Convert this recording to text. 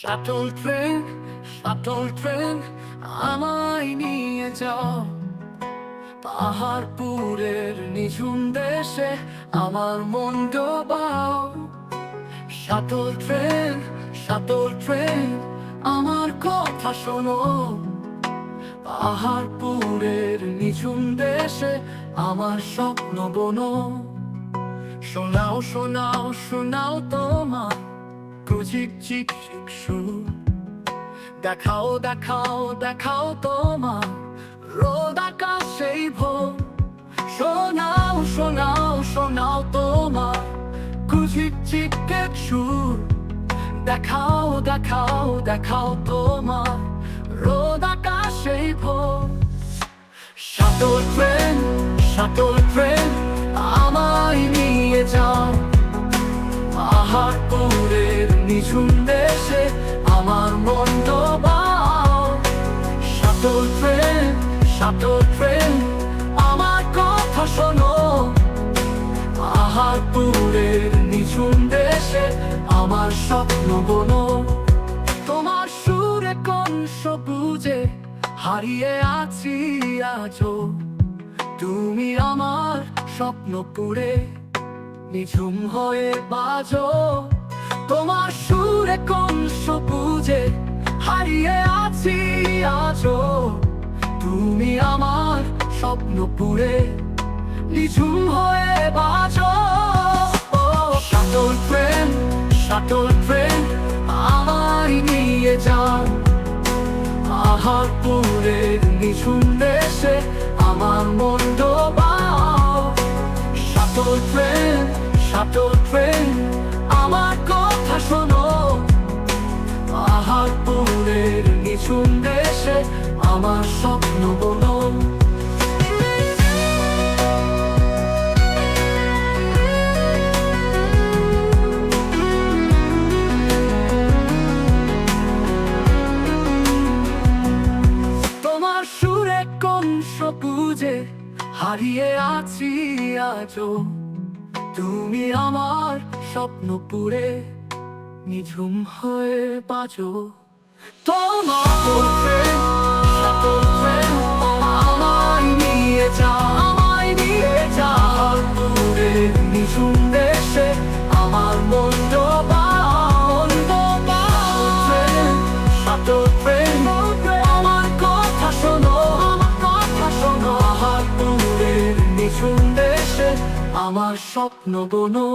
Shuttle train shuttle train আমায় নিয়ে যাও পাহাড়পুরের নিঝুম দেশে আমার মন ডোবাও। শাটল ট্রেন শাটল ট্রেন আমার কথা শোনো। পাহাড়পুরের নিঝুম দেশে আমার স্বপ্ন বনো। শোনাও শোনাও শোনাও তোমার চিক চিক সুর দেখাও দেখাও দেখাও তোমার রোদ আকাশেই ভোর। শোনাও শোনাও শোনাও তোমার কুচিক চিক এক সুর দেখাও দেখাও দেখাও তোমার রোদ আকাশেই ভোর। শাটল ট্রেন শাটল ট্রেন আমায় নিয়ে যাও। পাহাড়পুরের নিঝুম দেশে আমার মন ডোবাও শাটল ট্রেন শাটল ট্রেন আমার কথা শোনো। পাহাড়পুরের নিঝুম দেশে আমার স্বপ্ন বনো। তোমার সুরে কোন সবুজে, হারিয়ে আছি আজও। তুমি আমার স্বপ্নপুরে নিঝুম হয়ে বাজো। তোমার সুরে কোন সবুজে হারিয়ে আছি আজও। তুমি আমার স্বপ্ন পুরে নিঝুম হয়ে বাজো শাটল ট্রেন শাটল ট্রেন আমায় নিয়ে যাও। পাহাড়পুরের নিঝুম দেশে আমার মন ডোবাও শাটল ট্রেন শাটল ট্রেন কথা শোনো পাহাড়পুরের নিঝুম দেশে আমার স্বপ্ন বলো তোমার সুরে কোন সবুজে হারিয়ে আছি আজও। তুমি আমার স্বপ্নপুরে নিঝুম হয়ে বাজো তোমার নিয়ে যাও, আমায় নিয়ে। দূরের নিঝুম দেশে আমার মন আমার স্বপ্ন বনো।